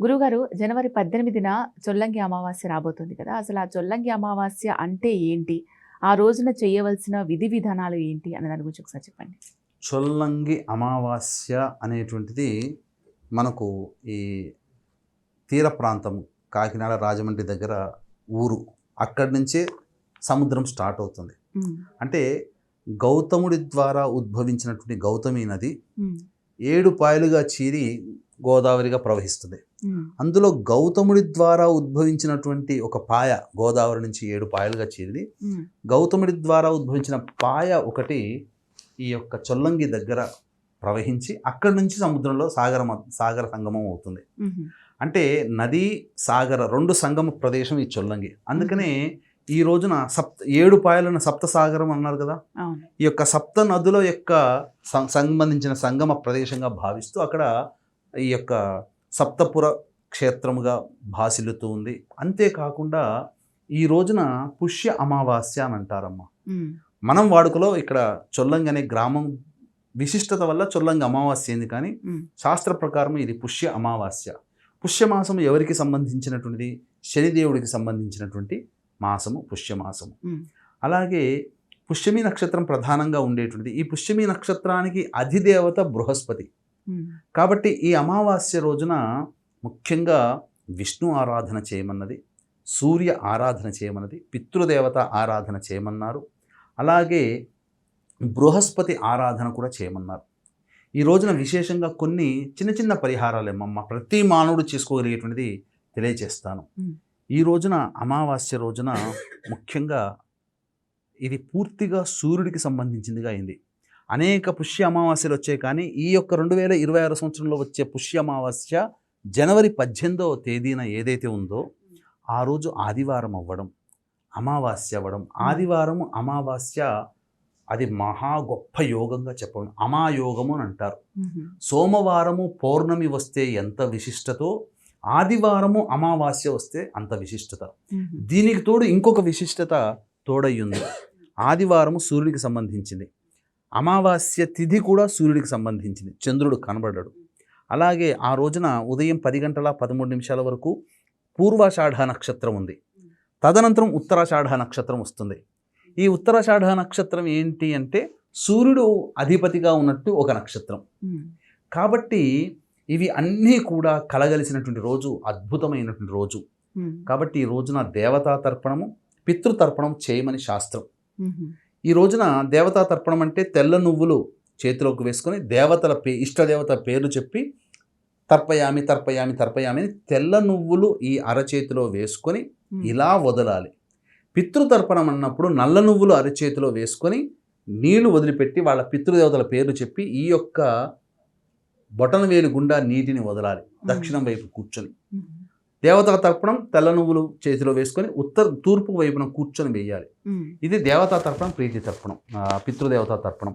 గురుగారు జనవరి పద్దెనిమిదిన చొల్లంగి అమావాస్య రాబోతుంది కదా. అసలు ఆ చొల్లంగి అమావాస్య అంటే ఏంటి? ఆ రోజున చేయవలసిన విధి విధానాలు ఏంటి? అన్న దాని గురించి ఒకసారి చెప్పండి. చొల్లంగి అమావాస్య అనేటువంటిది మనకు ఈ తీర ప్రాంతం కాకినాడ రాజమండ్రి దగ్గర ఊరు అక్కడి నుంచే సముద్రం స్టార్ట్ అవుతుంది. అంటే గౌతముడి ద్వారా ఉద్భవించినటువంటి గౌతమి నది ఏడు పాయలుగా చీరి గోదావరిగా ప్రవహిస్తుంది. అందులో గౌతముడి ద్వారా ఉద్భవించినటువంటి ఒక పాయ గోదావరి నుంచి ఏడు పాయలుగా చీరిది. గౌతముడి ద్వారా ఉద్భవించిన పాయ ఒకటి ఈ యొక్క చొల్లంగి దగ్గర ప్రవహించి అక్కడి నుంచి సముద్రంలో సాగర సాగర సంగమం అవుతుంది. అంటే నది సాగర రెండు సంగమ ప్రదేశం ఈ చొల్లంగి. అందుకనే ఈ రోజున సప్త ఏడు పాయలున్న సప్త సాగరం అన్నారు కదా? ఈ యొక్క సప్త నదుల యొక్క సంబంధించిన సంగమ ప్రదేశంగా భావిస్తూ అక్కడ ఈ యొక్క సప్తపుర క్షేత్రముగా భాసిల్లుతూ ఉంది. అంతేకాకుండా ఈ రోజున పుష్య అమావాస్య అని అంటారమ్మా. మనం వాడుకలో ఇక్కడ చొల్లంగి అనే గ్రామం విశిష్టత వల్ల చొల్లంగి అమావాస్య అయింది కానీ శాస్త్ర ప్రకారం ఇది పుష్య అమావాస్య. పుష్యమాసం ఎవరికి సంబంధించినటువంటిది? శనిదేవుడికి సంబంధించినటువంటి మాసము పుష్యమాసము అలాగే పుష్యమి నక్షత్రం ప్రధానంగా ఉండేటువంటిది. ఈ పుష్యమి నక్షత్రానికి అధిదేవత బృహస్పతి. కాబట్టి ఈ అమావాస్య రోజున ముఖ్యంగా విష్ణు ఆరాధన చేయమన్నది సూర్య ఆరాధన చేయమన్నది పితృదేవత ఆరాధన చేయమన్నారు అలాగే బృహస్పతి ఆరాధన కూడా చేయమన్నారు. ఈ రోజున విశేషంగా కొన్ని చిన్న చిన్న పరిహారాలు ఏమమ్మా ప్రతి మానవుడు చేసుకోగలిగేటువంటిది తెలియజేస్తాను. ఈ రోజున అమావాస్య రోజున ముఖ్యంగా ఇది పూర్తిగా సూర్యుడికి సంబంధించిందిగా అయింది. అనేక పుష్య అమావాస్యలు వచ్చాయి. కానీ ఈ యొక్క రెండు వేల ఇరవై ఆరు సంవత్సరంలో వచ్చే పుష్య అమావాస్య జనవరి పద్దెనిమిదవ తేదీన ఏదైతే ఉందో ఆ రోజు ఆదివారం అవ్వడం అమావాస్య అవ్వడం. ఆదివారం అమావాస్య అది మహా గొప్ప యోగంగా చెప్పడం అమాయోగము అని అంటారు. సోమవారము పౌర్ణమి వస్తే ఎంత విశిష్టతో ఆదివారము అమావాస్య వస్తే అంత విశిష్టత. దీనికి తోడు ఇంకొక విశిష్టత తోడయ్యుంది. ఆదివారము సూర్యుడికి సంబంధించింది. అమావాస్య తిథి కూడా సూర్యుడికి సంబంధించింది. చంద్రుడు కనబడ్డాడు. అలాగే ఆ రోజున ఉదయం పది గంటల పదమూడు నిమిషాల వరకు పూర్వాషాఢ నక్షత్రం ఉంది. తదనంతరం ఉత్తరాషాఢ నక్షత్రం వస్తుంది. ఈ ఉత్తరాషాఢ నక్షత్రం ఏంటి అంటే సూర్యుడు అధిపతిగా ఉన్నట్టు ఒక నక్షత్రం. కాబట్టి ఇవి అన్నీ కూడా కలగలిసినటువంటి రోజు అద్భుతమైనటువంటి రోజు. కాబట్టి ఈ రోజున దేవతా తర్పణము పితృతర్పణం చేయమని శాస్త్రం. ఈ రోజున దేవతా తర్పణం అంటే తెల్ల నువ్వులు చేతిలోకి వేసుకొని దేవతల పే ఇష్టదేవత పేర్లు చెప్పి తర్పయామి తర్పయామి తర్పయామి అని తెల్ల నువ్వులు ఈ అరచేతిలో వేసుకొని ఇలా వదలాలి. పితృతర్పణం అన్నప్పుడు నల్ల నువ్వులు అరచేతిలో వేసుకొని నీళ్ళు వదిలిపెట్టి వాళ్ళ పితృదేవతల పేర్లు చెప్పి ఈ యొక్క బొటన వేలు గుండా నీటిని వదలాలి. దక్షిణం వైపు కూర్చొని. దేవతా తర్పణం తెల్ల నువ్వులు చేతిలో వేసుకొని ఉత్తర తూర్పు వైపున కూర్చొని వేయాలి ఇది దేవతా తర్పణం ప్రీతి తర్పణం పితృదేవతా తర్పణం.